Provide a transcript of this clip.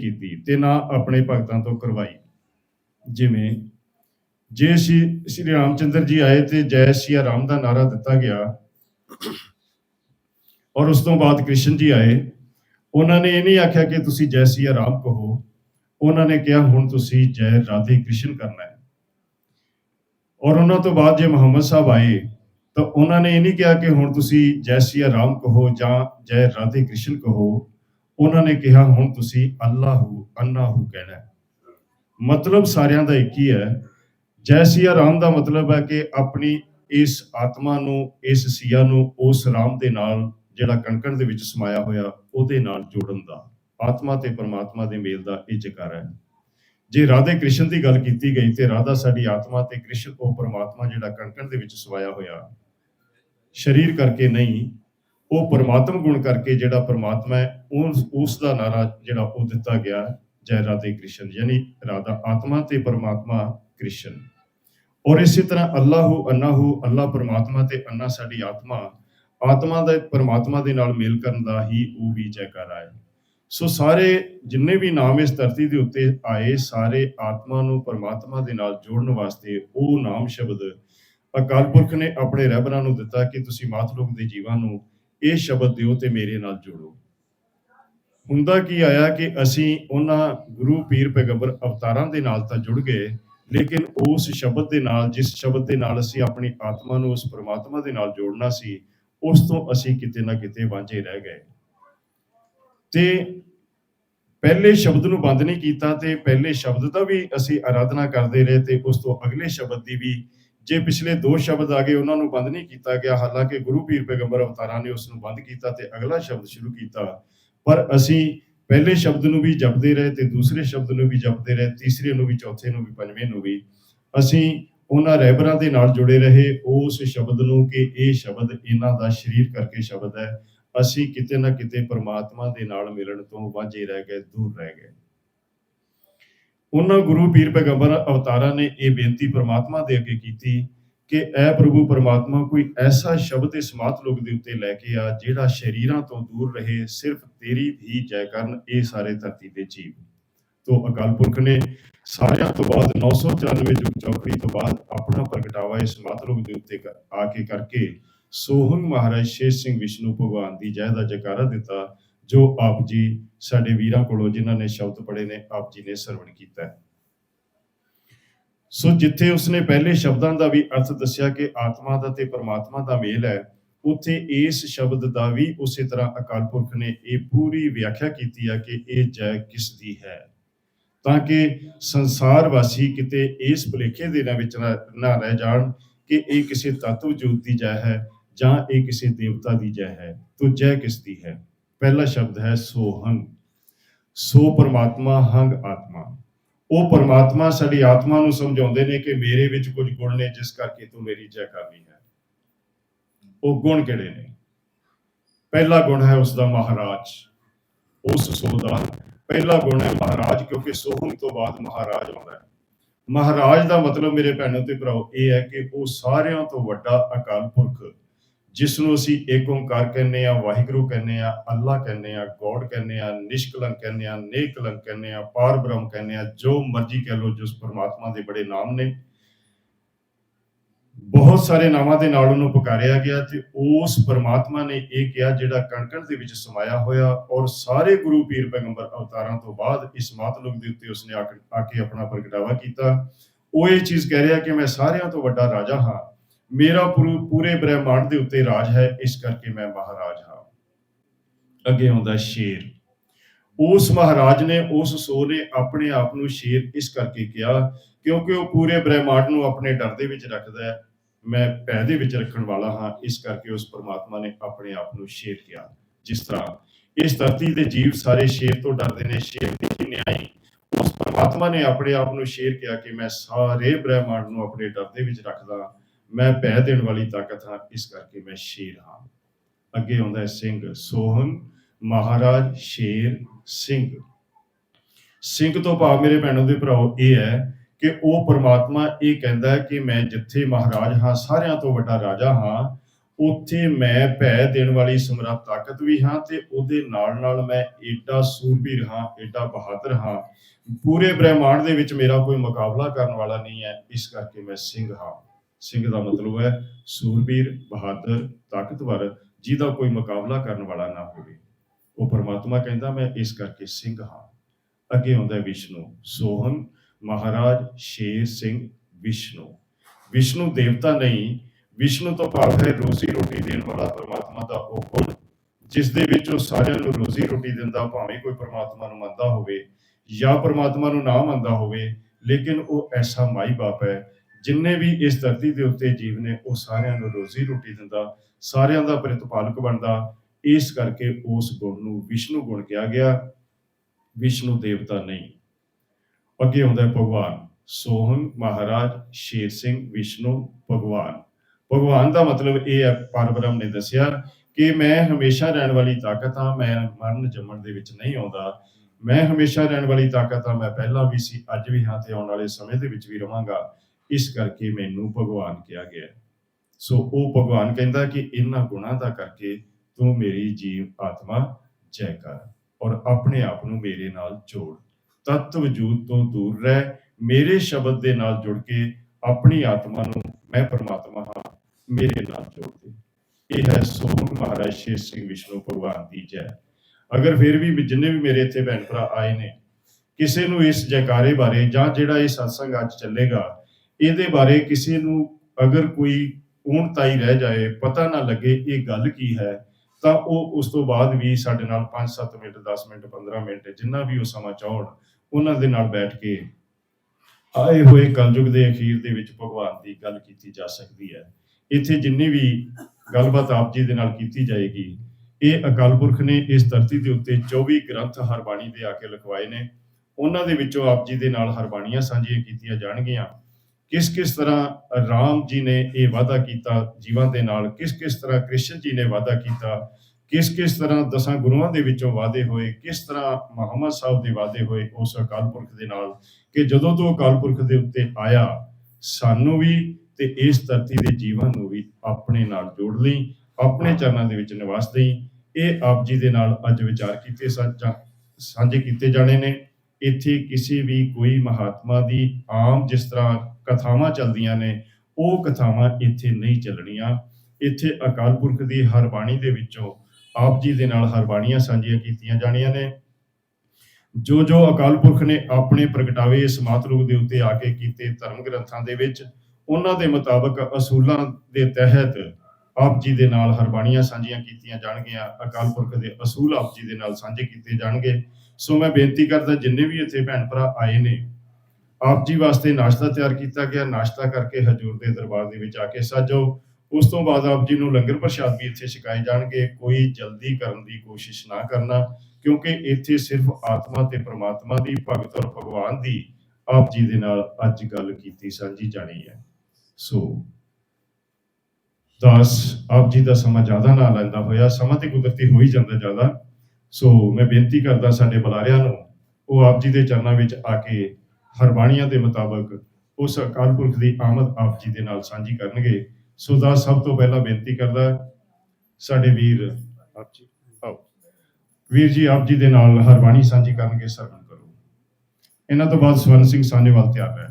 ਕੀਤੀ ਤੇ ਨਾ ਆਪਣੇ ਭਗਤਾਂ ਤੋਂ ਕਰਵਾਈ। ਜਿਵੇਂ ਜੇ ਸ਼੍ਰੀ ਰਾਮਚੰਦਰ ਜੀ ਆਏ ਤੇ ਜੈ ਸ਼੍ਰੀ ਰਾਮ ਦਾ ਨਾਰਾ ਦਿੱਤਾ ਗਿਆ ਔਰ ਉਸ ਤੋਂ ਬਾਅਦ ਕ੍ਰਿਸ਼ਨ ਜੀ ਆਏ, ਉਹਨਾਂ ਨੇ ਇਹ ਨਹੀਂ ਆਖਿਆ ਕਿ ਤੁਸੀਂ ਜੈ ਸ਼੍ਰੀ ਰਾਮ ਕਹੋ। ਉਹਨਾਂ ਨੇ ਕਿਹਾ, ਹੁਣ ਤੁਸੀਂ ਜੈ ਰਾਧੇ ਕ੍ਰਿਸ਼ਨ ਕਰਨਾ ਹੈ। ਔਰ ਉਹਨਾਂ ਤੋਂ ਬਾਅਦ ਜੇ ਮੁਹੰਮਦ ਸਾਹਿਬ ਆਏ, ਤਾਂ ਉਹਨਾਂ ਨੇ ਇਹ ਨਹੀਂ ਕਿਹਾ ਕਿ ਹੁਣ ਤੁਸੀਂ ਜੈ ਸ਼੍ਰੀ ਰਾਮ ਕਹੋ ਜਾਂ ਜੈ ਰਾਧੇ ਕ੍ਰਿਸ਼ਨ ਕਹੋ। ਉਹਨਾਂ ਨੇ ਕਿਹਾ, ਹੁਣ ਤੁਸੀਂ ਅੱਲਾਹੂ ਅੰਨਾਹੂ ਕਹਿਣਾ ਮਤਲਬ ਸਾਰਿਆਂ ਦਾ ਇੱਕ ਹੀ ਹੈ। ਜੈ ਸਿਆ ਰਾਮ ਦਾ ਮਤਲਬ ਹੈ ਕਿ ਆਪਣੀ ਇਸ ਆਤਮਾ ਨੂੰ, ਇਸ ਸਿਆ ਨੂੰ, ਉਸ ਰਾਮ ਦੇ ਨਾਲ ਜਿਹੜਾ ਕਣਕਣ ਦੇ ਵਿੱਚ ਸਮਾਇਆ ਹੋਇਆ, ਉਹਦੇ ਨਾਲ ਜੋੜਨ ਦਾ। ਆਤਮਾ ਤੇ ਪਰਮਾਤਮਾ ਦੇ ਮੇਲ ਦਾ ਇਹ ਜਕਾਰਾ ਹੈ। ਜੇ ਰਾਧੇ ਕ੍ਰਿਸ਼ਨ ਦੀ ਗੱਲ ਕੀਤੀ ਗਈ ਤੇ ਰਾਧਾ ਸਾਡੀ ਆਤਮਾ ਤੇ ਕ੍ਰਿਸ਼ਨ, ਉਹ ਪਰਮਾਤਮਾ ਜਿਹੜਾ ਕਣਕਣ ਦੇ ਵਿੱਚ ਸਮਾਇਆ ਹੋਇਆ, ਸਰੀਰ ਕਰਕੇ ਨਹੀਂ ਉਹ ਪਰਮਾਤਮ ਗੁਣ ਕਰਕੇ ਜਿਹੜਾ ਪਰਮਾਤਮਾ ਹੈ, ਉਸ ਉਸ ਦਾ ਨਾਰਾ ਜਿਹੜਾ ਉਹ ਦਿੱਤਾ ਗਿਆ ਜੈ ਰਾਧੇ ਕ੍ਰਿਸ਼ਨ, ਯਾਨੀ ਰਾਧਾ ਆਤਮਾ ਤੇ ਪਰਮਾਤਮਾ ਕ੍ਰਿਸ਼ਨ। ਔਰ ਇਸੇ ਤਰ੍ਹਾਂ ਅੱਲਾਹੂ ਅੰਨਾਹੂ ਅੱਲਾ ਪਰਮਾਤਮਾ ਤੇ ਅੰਨਾ ਸਾਡੀ ਆਤਮਾ ਆਤਮਾ ਦਾ, ਪਰਮਾਤਮਾ ਦੇ ਨਾਲ ਮੇਲ ਕਰਨ ਦਾ ਹੀ ਉਹ ਵੀ ਜੈਕਾਰਾ ਹੈ ਸੋ ਸਾਰੇ ਜਿੰਨੇ ਵੀ ਨਾਮ ਇਸ ਧਰਤੀ ਦੇ ਉੱਤੇ ਆਏ, ਸਾਰੇ ਆਤਮਾ ਨੂੰ ਪਰਮਾਤਮਾ ਦੇ ਨਾਲ ਜੋੜਨ ਵਾਸਤੇ ਉਹ ਨਾਮ ਸ਼ਬਦ ਅਕਾਲ ਪੁਰਖ ਨੇ ਆਪਣੇ ਰਹਿਬਰਾਂ ਨੂੰ ਦਿੱਤਾ ਕਿ ਤੁਸੀਂ ਮਾਤ ਮਾਤਲੋਕ ਦੇ ਜੀਵਾਂ ਨੂੰ ਇਹ ਸ਼ਬਦ ਦਿਓ ਤੇ ਮੇਰੇ ਨਾਲ ਜੋੜੋ। ਹੁੰਦਾ ਕੀ ਆਇਆ ਕਿ ਅਸੀਂ ਉਹਨਾਂ ਗੁਰੂ ਪੀਰ ਪੈਗੰਬਰ ਅਵਤਾਰਾਂ ਦੇ ਨਾਲ ਤਾਂ ਜੁੜ ਗਏ, ਲੇਕਿਨ ਉਸ ਸ਼ਬਦ ਦੇ ਨਾਲ, ਜਿਸ ਸ਼ਬਦ ਦੇ ਨਾਲ ਅਸੀਂ ਆਪਣੀ ਆਤਮਾ ਨੂੰ ਉਸ ਪ੍ਰਮਾਤਮਾ ਦੇ ਨਾਲ ਜੋੜਨਾ ਸੀ, ਉਸ ਤੋਂ ਅਸੀਂ ਕਿਤੇ ਨਾ ਕਿਤੇ ਵਾਂਝੇ ਰਹਿ ਗਏ। ਤੇ ਪਹਿਲੇ ਸ਼ਬਦ ਨੂੰ ਬੰਦ ਨਹੀਂ ਕੀਤਾ ਤੇ ਪਹਿਲੇ ਸ਼ਬਦ ਦਾ ਵੀ ਅਸੀਂ ਆਰਾਧਨਾ ਕਰਦੇ ਰਹੇ ਤੇ ਉਸ ਤੋਂ ਅਗਲੇ ਸ਼ਬਦ ਦੀ ਵੀ ਜੇ ਪਿਛਲੇ ਦੋ ਸ਼ਬਦ ਆ ਗਏ, ਉਹਨਾਂ ਨੂੰ ਬੰਦ ਨਹੀਂ ਕੀਤਾ ਗਿਆ। ਹਾਲਾਂਕਿ ਗੁਰੂ ਪੀਰ ਪੈਗੰਬਰ ਅਵਤਾਰਾਂ ਨੇ ਉਸ ਨੂੰ ਬੰਦ ਕੀਤਾ ਤੇ ਅਗਲਾ ਸ਼ਬਦ ਸ਼ੁਰੂ ਕੀਤਾ। ਪਰ ਅਸੀਂ ਪਹਿਲੇ ਸ਼ਬਦ ਨੂੰ ਵੀ ਜਪਦੇ ਰਹੇ ਤੇ ਦੂਸਰੇ ਸ਼ਬਦ ਨੂੰ ਵੀ ਜਪਦੇ ਰਹੇ, ਤੀਸਰੇ ਨੂੰ ਵੀ, ਚੌਥੇ ਨੂੰ ਵੀ, ਪੰਜਵੇਂ ਨੂੰ ਵੀ। ਅਸੀਂ ਉਹਨਾਂ ਰਹਿਬਰਾਂ ਦੇ ਨਾਲ ਜੁੜੇ ਰਹੇ ਉਸ ਸ਼ਬਦ ਨੂੰ ਕਿ ਇਹ ਸ਼ਬਦ ਇਹਨਾਂ ਦਾ ਸ਼ਰੀਰ ਕਰਕੇ ਸ਼ਬਦ ਹੈ। ਅਸੀਂ ਕਿਤੇ ਨਾ ਕਿਤੇ ਪਰਮਾਤਮਾ ਦੇ ਨਾਲ ਮਿਲਣ ਤੋਂ ਵਾਂਝੇ ਰਹਿ ਗਏ, ਦੂਰ ਰਹਿ ਗਏ। ਉਹਨਾਂ ਗੁਰੂ ਪੀਰ ਪੈਗੰਬਰ ਅਵਤਾਰਾਂ ਨੇ ਇਹ ਬੇਨਤੀ ਪ੍ਰਮਾਤਮਾ ਦੇ ਅੱਗੇ ਕੀਤੀ ਕਿ ਐ ਪ੍ਰਭੂ ਪ੍ਰਮਾਤਮਾ ਕੋਈ ਐਸਾ ਸ਼ਬਦ ਇਸ ਮਾਤਲੋਕ ਦੇ ਉੱਤੇ ਲੈ ਕੇ ਆ ਜਿਹੜਾ ਸ਼ਰੀਰਾਂ ਤੋਂ ਦੂਰ ਰਹੇ, ਸਿਰਫ ਤੇਰੀ ਹੀ ਜੈ ਕਰਨ, ਇਹ ਸਾਰੇ ਧਰਤੀ ਦੇ ਜੀਵ। ਤੋਂ ਅਕਾਲ ਪੁਰਖ ਨੇ ਸਾਰਿਆਂ ਤੋਂ ਬਾਅਦ 994 ਯੁਗ ਚੌਕੜੀ ਤੋਂ ਬਾਅਦ ਆਪਣਾ ਪ੍ਰਗਟਾਵਾ ਇਸ ਮਾਤਲੋਕ ਦੇ ਉੱਤੇ ਆ ਕੇ ਕਰਕੇ ਸੋਹਣ ਮਹਾਰਾਜ ਸ਼ੇਰ ਸਿੰਘ ਵਿਸ਼ਨੂੰ ਭਗਵਾਨ ਦੀ ਜੈ ਦਾ ਜੈਕਾਰਾ ਦਿੱਤਾ। ਜੋ ਆਪ ਜੀ ਸਾਡੇ ਵੀਰਾਂ ਕੋਲੋਂ ਜਿਨ੍ਹਾਂ ਨੇ ਸ਼ਬਦ ਪੜ੍ਹੇ ਨੇ, ਆਪ ਜੀ ਨੇ ਸਰਵਣ ਕੀਤਾ ਹੈ। ਸੋ ਜਿੱਥੇ ਉਸਨੇ ਪਹਿਲੇ ਸ਼ਬਦਾਂ ਦਾ ਵੀ ਅਰਥ ਦੱਸਿਆ ਕਿ ਆਤਮਾ ਦਾ ਤੇ ਪਰਮਾਤਮਾ ਦਾ ਮੇਲ ਹੈ, ਉੱਥੇ ਇਸ ਸ਼ਬਦ ਦਾ ਵੀ ਉਸੇ ਤਰ੍ਹਾਂ ਅਕਾਲ ਪੁਰਖ ਨੇ ਇਹ ਪੂਰੀ ਵਿਆਖਿਆ ਕੀਤੀ ਹੈ ਕਿ ਇਹ ਜੈ ਕਿਸ ਦੀ ਹੈ। ਤਾਂ ਕਿ ਸੰਸਾਰ ਵਾਸੀ ਕਿਤੇ ਇਸ ਭੁਲੇਖੇ ਦੇ ਨਾ ਵਿੱਚ ਨਾ ਨਾ ਰਹਿ ਜਾਣ ਕਿ ਇਹ ਕਿਸੇ ਤਤਵ ਜੋਤ ਦੀ ਜੈ ਹੈ ਜਾਂ ਇਹ ਕਿਸੇ ਦੇਵਤਾ ਦੀ ਜੈ ਹੈ। ਤੋ ਜੈ ਕਿਸ ਦੀ ਹੈ? ਪਹਿਲਾ ਸ਼ਬਦ ਹੈ ਸੋਹੰਗ ਸੋ ਪਰਮਾਤਮਾ ਹੰਗ ਆਤਮਾ। ਉਹ ਪਰਮਾਤਮਾ ਸਾਡੀ ਆਤਮਾ ਨੂੰ ਸਮਝਾਉਂਦੇ ਨੇ ਕਿ ਮੇਰੇ ਵਿੱਚ ਕੁਝ ਗੁਣ ਨੇ, ਜਿਸ ਕਰਕੇ ਤੂੰ ਮੇਰੀ ਜੈ ਕਰਨੀ ਹੈ। ਉਹ ਗੁਣ ਕਿਹੜੇ ਨੇ? ਪਹਿਲਾ ਗੁਣ ਹੈ ਉਸ ਦਾ ਮਹਾਰਾਜ। ਉਸ ਸੋ ਦਾ ਪਹਿਲਾ ਗੁਣ ਹੈ ਮਹਾਰਾਜ, ਕਿਉਂਕਿ ਸੋਹਣ ਤੋਂ ਬਾਅਦ ਮਹਾਰਾਜ ਆਉਂਦਾ ਹੈ। ਮਹਾਰਾਜ ਦਾ ਮਤਲਬ ਮੇਰੇ ਭੈਣੋ ਤੇ ਭਰਾਓ ਇਹ ਹੈ ਕਿ ਉਹ ਸਾਰਿਆਂ ਤੋਂ ਵੱਡਾ ਅਕਾਲ ਪੁਰਖ ਜਿਸ ਨੂੰ ਅਸੀਂ ਏਕ ਓੰਕਾਰ ਕਹਿੰਦੇ ਆ ਵਾਹਿਗੁਰੂ ਕਹਿੰਦੇ ਆ ਅੱਲਾ ਕਹਿੰਦੇ ਆ ਗੋਡ ਕਹਿੰਦੇ ਆ ਨਿਸ਼ਕਲੰਕ ਕਹਿੰਦੇ ਆ ਨੇਕਲੰਕ ਕਹਿੰਦੇ ਆ ਪਾਰ ਬ੍ਰਹਮ ਕਹਿੰਦੇ ਆ ਜੋ ਮਰਜ਼ੀ ਕਹਿ ਲਓ, ਜਿਸ ਪਰਮਾਤਮਾ ਦੇ ਬੜੇ ਨਾਮ ਨੇ। ਬਹੁਤ ਸਾਰੇ ਨਾਮਾਂ ਦੇ ਨਾਲ ਉਹਨੂੰ ਪੁਕਾਰਿਆ ਗਿਆ ਤੇ ਉਸ ਪਰਮਾਤਮਾ ਨੇ ਇਹ ਕਿਹਾ, ਜਿਹੜਾ ਕਣਕਣ ਦੇ ਵਿੱਚ ਸਮਾਇਆ ਹੋਇਆ ਔਰ ਸਾਰੇ ਗੁਰੂ ਪੀਰ ਪੈਗੰਬਰ ਅਵਤਾਰਾਂ ਤੋਂ ਬਾਅਦ ਇਸ ਮਾਤਲੁਕ ਦੇ ਉੱਤੇ ਉਸਨੇ ਆ ਕੇ ਆਪਣਾ ਪ੍ਰਗਟਾਵਾ ਕੀਤਾ। ਉਹ ਇਹ ਚੀਜ਼ ਕਹਿ ਰਿਹਾ ਕਿ ਮੈਂ ਸਾਰਿਆਂ ਤੋਂ ਵੱਡਾ ਰਾਜਾ ਹਾਂ। ਮੇਰਾ ਪੂਰੇ- ਪੂਰੇ ਬ੍ਰਹਿਮੰਡ ਦੇ ਉੱਤੇ ਰਾਜ ਹੈ, ਇਸ ਕਰਕੇ ਮੈਂ ਮਹਾਰਾਜ ਹਾਂ। ਅੱਗੇ ਆਉਂਦਾ ਸ਼ੇਰ। ਉਸ ਮਹਾਰਾਜ ਨੇ ਉਸ ਸੋ ਨੇ ਆਪਣੇ ਆਪ ਨੂੰ ਸ਼ੇਰ ਇਸ ਕਰਕੇ ਕਿਹਾ, ਕਿਉਂਕਿ ਉਹ ਪੂਰੇ ਬ੍ਰਹਿਮੰਡ ਨੂੰ ਆਪਣੇ ਡਰ ਦੇ ਵਿੱਚ ਰੱਖਦਾ ਹੈ। ਮੈਂ ਭੈ ਦੇ ਵਿੱਚ ਰੱਖਣ ਵਾਲਾ ਹਾਂ, ਇਸ ਕਰਕੇ ਉਸ ਪਰਮਾਤਮਾ ਨੇ ਆਪਣੇ ਆਪ ਨੂੰ ਸ਼ੇਰ ਕਿਹਾ। ਜਿਸ ਤਰ੍ਹਾਂ ਇਸ ਧਰਤੀ ਦੇ ਜੀਵ ਸਾਰੇ ਸ਼ੇਰ ਤੋਂ ਡਰਦੇ ਨੇ, ਸ਼ੇਰ ਦੀ ਹੀ ਨਿਆਈ। ਉਸ ਪਰਮਾਤਮਾ ਨੇ ਆਪਣੇ ਆਪ ਨੂੰ ਸ਼ੇਰ ਕਿਹਾ ਕਿ ਮੈਂ ਸਾਰੇ ਬ੍ਰਹਿਮੰਡ ਨੂੰ ਆਪਣੇ ਡਰ ਦੇ ਵਿੱਚ ਰੱਖਦਾ ਮੈਂ ਭੈ ਦੇਣ ਵਾਲੀ ਤਾਕਤ ਹਾਂ, ਇਸ ਕਰਕੇ ਮੈਂ ਸ਼ੇਰ ਹਾਂ। ਅੱਗੇ ਆਉਂਦਾ ਹੈ ਸਿੰਘ ਸੋਹਣ, ਮਹਾਰਾਜ ਸ਼ੇਰ ਸਿੰਘ। ਸਿੰਘ ਤੋਂ ਭਾਵ ਮੇਰੇ ਭੈਣੋ ਦੇ ਭਰਾਓ, ਇਹ ਹੈ ਕਿ ਉਹ ਪਰਮਾਤਮਾ ਇਹ ਕਹਿੰਦਾ ਹੈ ਕਿ ਮੈਂ ਜਿੱਥੇ ਮਹਾਰਾਜ ਹਾਂ, ਸਾਰਿਆਂ ਤੋਂ ਵੱਡਾ ਰਾਜਾ ਹਾਂ, ਉੱਥੇ ਮੈਂ ਭੈ ਦੇਣ ਵਾਲੀ ਸਮਰੱਥ ਤਾਕਤ ਵੀ ਹਾਂ ਤੇ ਉਹਦੇ ਨਾਲ ਨਾਲ ਮੈਂ ਏਡਾ ਸੂਰਬੀਰ ਹਾਂ, ਏਡਾ ਬਹਾਦਰ ਹਾਂ। ਪੂਰੇ ਬ੍ਰਹਿਮੰਡ ਦੇ ਵਿੱਚ ਮੇਰਾ ਕੋਈ ਮੁਕਾਬਲਾ ਕਰਨ ਵਾਲਾ ਨਹੀਂ ਹੈ, ਇਸ ਕਰਕੇ ਮੈਂ ਸਿੰਘ ਹਾਂ। ਸਿੰਘ ਦਾ ਮਤਲਬ ਹੈ ਸੂਰਬੀਰ ਬਹਾਦਰ ਤਾਕਤਵਰ, ਜਿਹਦਾ ਕੋਈ ਮੁਕਾਬਲਾ ਕਰਨ ਵਾਲਾ ਨਾ ਹੋਵੇ। ਉਹ ਪਰਮਾਤਮਾ ਕਹਿੰਦਾ, ਮੈਂ ਇਸ ਕਰਕੇ ਸਿੰਘ ਹਾਂ। ਅੱਗੇ ਆਉਂਦਾ ਵਿਸ਼ਨੂੰ ਸੋਹਨ ਮਹਾਰਾਜ ਸ਼ੇਰ ਸਿੰਘ ਵਿਸ਼ਨੂੰ। ਵਿਸ਼ਨੂੰ ਦੇਵਤਾ ਨਹੀਂ, ਵਿਸ਼ਨੂੰ ਤੋਂ ਭਾਵ ਹੈ ਰੋਜ਼ੀ ਰੋਟੀ ਦੇਣ ਵਾਲਾ ਪਰਮਾਤਮਾ ਦਾ ਉਹ ਗੁਣ ਜਿਸ ਦੇ ਵਿੱਚ ਉਹ ਸਾਰਿਆਂ ਨੂੰ ਰੋਜ਼ੀ ਰੋਟੀ ਦਿੰਦਾ ਭਾਵੇਂ ਕੋਈ ਪਰਮਾਤਮਾ ਨੂੰ ਮੰਨਦਾ ਹੋਵੇ ਜਾਂ ਪਰਮਾਤਮਾ ਨੂੰ ਨਾ ਮੰਨਦਾ ਹੋਵੇ, ਲੇਕਿਨ ਉਹ ਐਸਾ ਮਾਈ ਬਾਪ ਹੈ ਜਿੰਨੇ ਵੀ ਇਸ ਧਰਤੀ ਦੇ ਉੱਤੇ ਜੀਵ ਨੇ, ਉਹ ਸਾਰਿਆਂ ਨੂੰ ਰੋਜ਼ੀ ਰੋਟੀ ਦਿੰਦਾ, ਸਾਰਿਆਂ ਦਾ ਪ੍ਰਤਪਾਲਕ ਬਣਦਾ। ਇਸ ਕਰਕੇ ਉਸ ਗੁਣ ਨੂੰ ਵਿਸ਼ਨੂੰ ਗੁਣ ਕਿਹਾ ਗਿਆ। ਵਿਸ਼ਨੂੰ ਦੇਵਤਾ ਨਹੀਂ। ਅੱਗੇ ਆਉਂਦਾ ਹੈ ਭਗਵਾਨ। ਸੋਹਨ ਮਹਾਰਾਜ, ਸ਼ੇਰ ਸਿੰਘ, ਵਿਸ਼ਨੂੰ, ਭਗਵਾਨ। ਭਗਵਾਨ ਦਾ ਮਤਲਬ ਇਹ ਹੈ, ਪਰਬ੍ਰਹਮ ਨੇ ਦੱਸਿਆ ਕਿ ਮੈਂ ਹਮੇਸ਼ਾ ਰਹਿਣ ਵਾਲੀ ਤਾਕਤ ਹਾਂ, ਮੈਂ ਮਰਨ ਜੰਮਣ ਦੇ ਵਿੱਚ ਨਹੀਂ ਆਉਂਦਾ। ਮੈਂ ਹਮੇਸ਼ਾ ਰਹਿਣ ਵਾਲੀ ਤਾਕਤ ਹਾਂ, ਮੈਂ ਪਹਿਲਾਂ ਵੀ ਸੀ, ਅੱਜ ਵੀ ਹਾਂ ਤੇ ਆਉਣ ਵਾਲੇ ਸਮੇਂ ਦੇ ਵਿੱਚ ਵੀ ਰਵਾਂਗਾ ਇਸ ਕਰਕੇ ਮੈਨੂੰ ਭਗਵਾਨ ਕਿਹਾ ਗਿਆ। ਸੋ ਉਹ ਭਗਵਾਨ ਕਹਿੰਦਾ ਕਿ ਇਹਨਾਂ ਗੁਣਾਂ ਦਾ ਕਰਕੇ ਤੂੰ ਮੇਰੀ ਜੀਵ ਆਤਮਾ ਜੈ ਕਰ ਔਰ ਆਪਣੇ ਆਪ ਨੂੰ ਮੇਰੇ ਨਾਲ ਜੋੜ। ਤਤ ਵਜੂਦ ਤੋਂ ਦੂਰ ਰਹਿ, ਮੇਰੇ ਸ਼ਬਦ ਦੇ ਨਾਲ ਜੁੜ ਕੇ ਆਪਣੀ ਆਤਮਾ ਨੂੰ ਮੈਂ ਪਰਮਾਤਮਾ ਹਾਂ, ਮੇਰੇ ਨਾਲ ਜੋੜ ਦੇ। ਇਹ ਹੈ ਸੋਹਣ ਮਹਾਰਾਜ ਸ਼ੇਰ ਸਿੰਘ ਵਿਸ਼ਨੂੰ ਭਗਵਾਨ ਦੀ ਜੈ। ਅਗਰ ਫਿਰ ਵੀ ਜਿੰਨੇ ਵੀ ਮੇਰੇ ਇੱਥੇ ਭੈਣ ਭਰਾ ਆਏ ਨੇ, ਕਿਸੇ ਨੂੰ ਇਸ ਜੈਕਾਰੇ ਬਾਰੇ ਜਾਂ ਜਿਹੜਾ ਇਹ ਸਤਸੰਗ ਅੱਜ ਚੱਲੇਗਾ ਇਹਦੇ ਬਾਰੇ ਕਿਸੇ ਨੂੰ ਅਗਰ ਕੋਈ ਊਣਤਾਈ ਰਹਿ ਜਾਏ, ਪਤਾ ਨਾ ਲੱਗੇ ਇਹ ਗੱਲ ਕੀ ਹੈ, ਤਾਂ ਉਹ ਉਸ ਤੋਂ ਬਾਅਦ ਵੀ ਸਾਡੇ ਨਾਲ 5-7 ਮਿੰਟ 10 ਮਿੰਟ 15 ਮਿੰਟ, ਜਿੰਨਾ ਵੀ ਉਹ ਸਮਾਂ ਚਾਹਣ, ਉਹਨਾਂ ਦੇ ਨਾਲ ਬੈਠ ਕੇ ਆਏ ਹੋਏ ਕਲਯੁਗ ਦੇ ਅਖੀਰ ਦੇ ਵਿੱਚ ਭਗਵਾਨ ਦੀ ਗੱਲ ਕੀਤੀ ਜਾ ਸਕਦੀ ਹੈ। ਇੱਥੇ ਜਿੰਨੀ ਵੀ ਗੱਲਬਾਤ ਆਪ ਜੀ ਦੇ ਨਾਲ ਕੀਤੀ ਜਾਏਗੀ, ਇਹ ਅਕਾਲ ਪੁਰਖ ਨੇ ਇਸ ਧਰਤੀ ਦੇ ਉੱਤੇ 24 ਗ੍ਰੰਥ ਹਰਬਾਣੀ ਦੇ ਆ ਕੇ ਲਿਖਵਾਏ ਨੇ। ਉਹਨਾਂ ਦੇ ਵਿੱਚੋਂ ਆਪ ਜੀ ਦੇ ਨਾਲ ਹਰਬਾਣੀਆਂ ਸਾਂਝੀਆਂ ਕੀਤੀਆਂ ਜਾਣਗੀਆਂ। ਕਿਸ ਕਿਸ ਤਰ੍ਹਾਂ ਰਾਮ ਜੀ ਨੇ ਇਹ ਵਾਅਦਾ ਕੀਤਾ ਜੀਵਾਂ ਦੇ ਨਾਲ? ਕਿਸ ਕਿਸ ਤਰ੍ਹਾਂ ਕ੍ਰਿਸ਼ਨ ਜੀ ਨੇ ਵਾਅਦਾ ਕੀਤਾ? ਕਿਸ ਕਿਸ ਤਰ੍ਹਾਂ ਦਸਾਂ ਗੁਰੂਆਂ ਦੇ ਵਿੱਚੋਂ ਵਾਅਦੇ ਹੋਏ? ਕਿਸ ਤਰ੍ਹਾਂ ਮੁਹੰਮਦ ਸਾਹਿਬ ਦੇ ਵਾਅਦੇ ਹੋਏ ਉਸ ਅਕਾਲ ਪੁਰਖ ਦੇ ਨਾਲ? ਕਿ ਜਦੋਂ ਤੋਂ ਅਕਾਲ ਪੁਰਖ ਦੇ ਉੱਤੇ ਆਇਆ, ਸਾਨੂੰ ਵੀ ਤੇ ਇਸ ਧਰਤੀ ਦੇ ਜੀਵਨ ਨੂੰ ਵੀ ਆਪਣੇ ਨਾਲ ਜੋੜ ਲਈ, ਆਪਣੇ ਚਰਨਾਂ ਦੇ ਵਿੱਚ ਨਿਵਾਸ ਦੇਈ ਇਹ ਆਪ ਜੀ ਦੇ ਨਾਲ ਅੱਜ ਵਿਚਾਰ ਕੀਤੇ ਸੱਚਾ ਸਾਂਝੇ ਕੀਤੇ ਜਾਣੇ ਨੇ। ਇੱਥੇ ਕਿਸੇ ਵੀ ਕੋਈ ਮਹਾਤਮਾ ਦੀ ਆਮ ਜਿਸ ਤਰ੍ਹਾਂ ਕਥਾਵਾਂ ਚੱਲਦੀਆਂ ਨੇ, ਉਹ ਕਥਾਵਾਂ ਇੱਥੇ ਨਹੀਂ ਚੱਲਣੀਆਂ। ਇੱਥੇ ਅਕਾਲ ਪੁਰਖ ਦੀ ਹਰ ਬਾਣੀ ਦੇ ਵਿੱਚੋਂ ਆਪ ਜੀ ਦੇ ਨਾਲ ਹਰ ਬਾਣੀਆਂ ਸਾਂਝੀਆਂ ਕੀਤੀਆਂ ਜਾਣੀਆਂ ਨੇ। ਜੋ ਜੋ ਅਕਾਲ ਪੁਰਖ ਨੇ ਆਪਣੇ ਪ੍ਰਗਟਾਵੇ ਇਸ ਮਾਤਰੂਪ ਦੇ ਉੱਤੇ ਆ ਕੇ ਕੀਤੇ ਧਰਮ ਗ੍ਰੰਥਾਂ ਦੇ ਵਿੱਚ, ਉਹਨਾਂ ਦੇ ਮੁਤਾਬਕ ਅਸੂਲਾਂ ਦੇ ਤਹਿਤ ਆਪ ਜੀ ਦੇ ਨਾਲ ਹਰਬਾਣੀਆਂ ਸਾਂਝੀਆਂ ਕੀਤੀਆਂ ਜਾਣਗੀਆਂ। ਅਕਾਲ ਪੁਰਖ ਦੇ ਅਸੂਲ ਆਪ ਜੀ ਦੇ ਨਾਲ ਸਾਂਝੇ ਕੀਤੇ ਜਾਣਗੇ। ਸੋ ਮੈਂ ਬੇਨਤੀ ਕਰਦਾ ਜਿੰਨੇ ਵੀ ਇੱਥੇ ਭੈਣ ਭਰਾ ਆਏ ਨੇ, ਆਪ ਜੀ ਵਾਸਤੇ ਨਾਸ਼ਤਾ ਤਿਆਰ ਕੀਤਾ ਗਿਆ। ਨਾਸ਼ਤਾ ਕਰਕੇ ਹਜੂਰ ਦੇ ਦਰਬਾਰ ਦੇ ਵਿੱਚ ਆ ਕੇ ਸਾਜੋ ਉਸ ਤੋਂ ਬਾਅਦ ਆਪ ਜੀ ਨੂੰ ਲੰਗਰ ਪ੍ਰਸ਼ਾਦ ਵੀ ਇੱਥੇ ਛਕਾਏ ਜਾਣਗੇ। ਕੋਈ ਜਲਦੀ ਕਰਨ ਦੀ ਕੋਸ਼ਿਸ਼ ਨਾ ਕਰਨਾ, ਕਿਉਂਕਿ ਇੱਥੇ ਸਿਰਫ ਆਤਮਾ ਤੇ ਪ੍ਰਮਾਤਮਾ ਦੀ, ਭਗਤ ਔਰ ਭਗਵਾਨ ਦੀ ਆਪ ਜੀ ਦੇ ਨਾਲ ਅੱਜ ਗੱਲ ਕੀਤੀ, ਸਾਂਝੀ ਜਾਣੀ ਹੈ। ਸੋ ਦਾਸ, ਆਪ ਜੀ ਦਾ ਸਮਾਂ ਜ਼ਿਆਦਾ ਨਾ ਲੈਂਦਾ ਹੋਇਆ, ਸਮਾਂ ਤੇ ਕੁਦਰਤੀ ਹੋ ਹੀ ਜਾਂਦਾ ਜ਼ਿਆਦਾ। ਸੋ ਮੈਂ ਬੇਨਤੀ ਕਰਦਾ ਸਾਡੇ ਬੁਲਾਰਿਆਂ ਨੂੰ, ਉਹ ਆਪ ਜੀ ਦੇ ਚਰਨਾਂ ਵਿੱਚ ਆ ਕੇ ਹਰਬਾਣੀਆਂ ਦੇ ਮੁਤਾਬਕ ਉਸ ਅਕਾਲ ਪੁਰਖ ਦੀ ਆਮਦ ਆਪ ਜੀ ਦੇ ਨਾਲ ਸਾਂਝੀ ਕਰਨਗੇ। ਸੋ ਦਾਸ ਸਭ ਤੋਂ ਪਹਿਲਾਂ ਬੇਨਤੀ ਕਰਦਾ ਸਾਡੇ ਵੀਰ, ਆਪ ਜੀ, ਆਓ। ਵੀਰ ਜੀ, ਆਪ ਜੀ ਦੇ ਨਾਲ ਹਰਬਾਣੀ ਸਾਂਝੀ ਕਰਨਗੇ, ਸਰਵਣ ਕਰੋ। ਇਹਨਾਂ ਤੋਂ ਬਾਅਦ ਸਵਰਨ ਸਿੰਘ ਸਾਹਨੇਵਾਲ ਤਿਆਰ ਹੈ